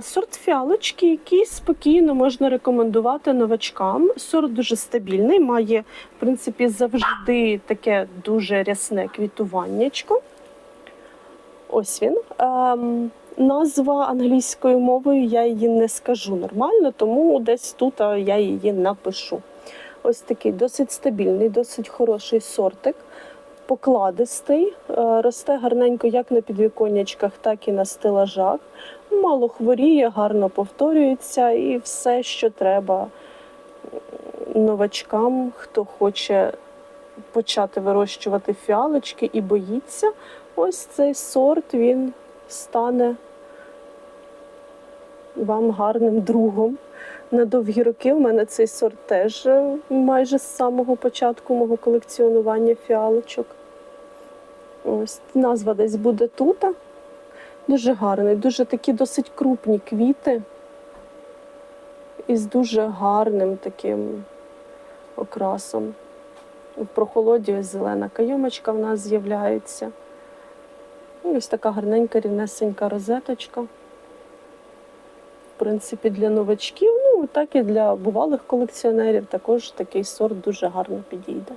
Сорт фіалочки, який спокійно можна рекомендувати новачкам. Сорт дуже стабільний, має в принципі завжди таке дуже рясне квітуваннячко. Ось він. Ем, назва англійською мовою я її не скажу нормально, тому десь тут я її напишу. Ось такий досить стабільний, досить хороший сортик, покладистий, е, росте гарненько як на підвіконнячках, так і на стелажах. Мало хворіє, гарно повторюється і все, що треба новачкам, хто хоче почати вирощувати фіалочки і боїться. Ось цей сорт він стане вам гарним другом. На довгі роки в мене цей сорт теж е, майже з самого початку мого колекціонування фіалочок. Ось назва десь буде тут. Дуже гарний, дуже такі досить крупні квіти. Із дуже гарним таким окрасом. В прохолоді ось зелена кайомочка в нас з'являється. Ось така гарненька рівнесенька розеточка. Принципі, для новачків, ну так і для бувалих колекціонерів також такий сорт дуже гарно підійде.